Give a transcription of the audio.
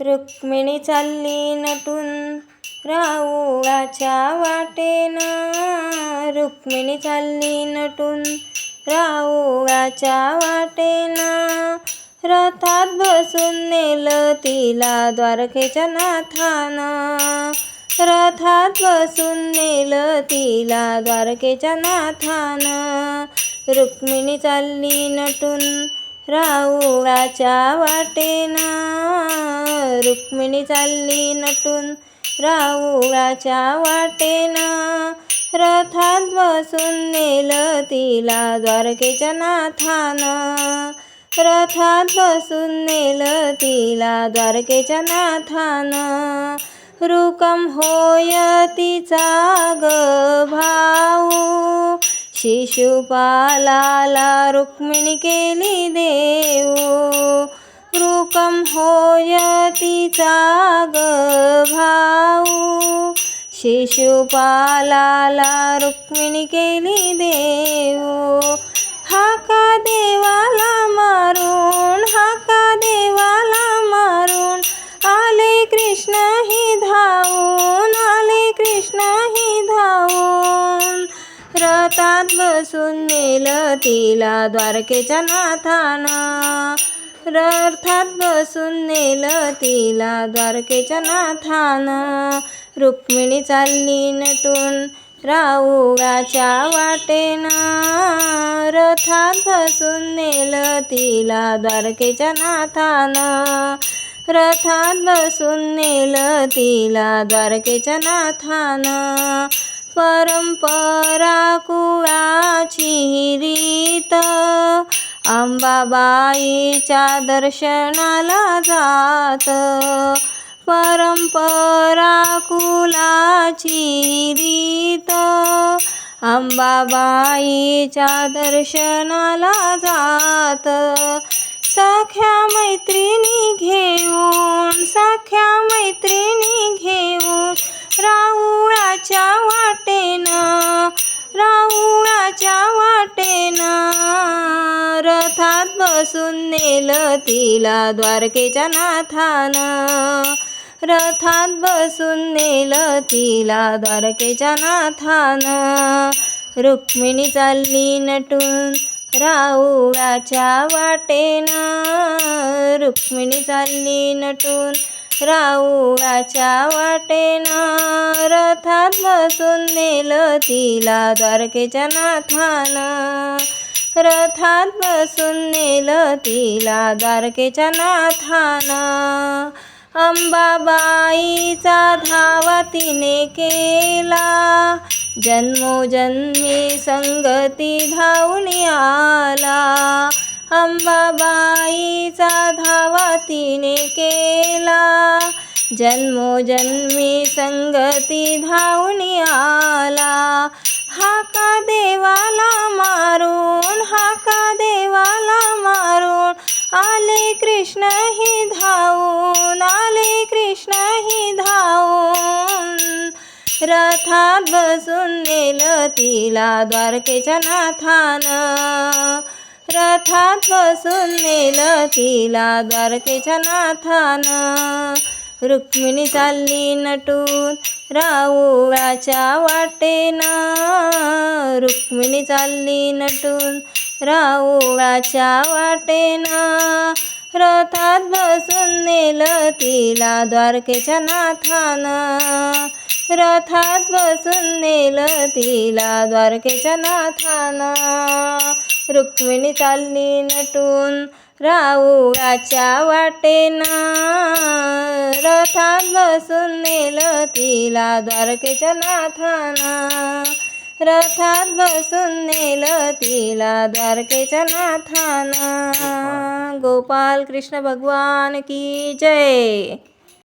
रुक्मिणी चालली नटून राऊळाच्या वाटेनं. रुक्मिणी चालली नटून राऊळाच्या वाटेनं. रथात बसून नेलं तिला द्वारकेच्या नाथानं. रथात बसून नेलं तिला द्वारकेच्या नाथानं. रुक्मिणी चालली नटून राऊळाच्या वाटेनं रुक्मिणी चालली नटून. राऊळाच्या वाटेनं रथात बसून नेलं तिला द्वारकेच्या नाथानं. रथात बसून नेलं तिला द्वारकेच्या नाथानं. रुकम होय तिचा ग शिशुपालाला रुक्मिणी केली देऊ रुकम होय तिचा ग भाऊ. शिशुपालाला रुक्मिणी केली देऊ घेऊन नेलं तिला द्वारकेच्या नाथानं. रथात बसून नेलं तिला द्वारकेच्या नाथानं. रुक्मिणी चालली नटून राऊगाच्या वाटेनं. रथात बसून नेलं तिला द्वारकेच्या नाथानं. रथात बसून नेलं तिला द्वारकेच्या नाथानं. परंपरा कुळाची रीत. अंबाबाईच्या दर्शनाला जात. परंपरा कुलाची रीत. अंबाबाईच्या दर्शनाला जात. साख्या मैत्रिणी घेऊन साख्या रथात बसून नेलं तिला द्वारकेच्या नाथानं. रथात बसून नेलं तिला द्वारकेच्या नाथानं. रुक्मिणी चालली नटून राऊळाच्या वाटेनं. रुक्मिणी चालली नटून राऊळाच्या वाटेनं. रथात बसून नेलं तिला द्वारकेच्या नाथानं. रथात बसून नेलं तिला द्वारकेच्या नाथान. अंबाबाईचा धावा तिने केला. जन्मोजन्मी संगती धावून आला. अंबाबाईचा धावा तिने केला. जन्मोजन्मी संगती धावून आला. हाका देवाला मार रथात बसून नेलं तिला द्वारकेच्या नाथान. रथात बसून नेलं तिला द्वारकेच्या नाथान. रुक्मिणी चालली नटून राऊळाच्या वाटेनं. रुक्मिणी चालली नटून राऊळाच्या वाटेनं. रथात बसून नेलं तिला द्वारकेच्या नाथानं. रथात बसून नेलं तिला द्वारकेच्या नाथानं. रुक्मिणी चालली नटून राऊळाच्या वाटेनं. रथात बसून नेलं तिला द्वारकेच्या नाथानं. रथात बसून नेलं तिला द्वारकेच्या नाथानं. गोपाल. कृष्ण भगवान की जय.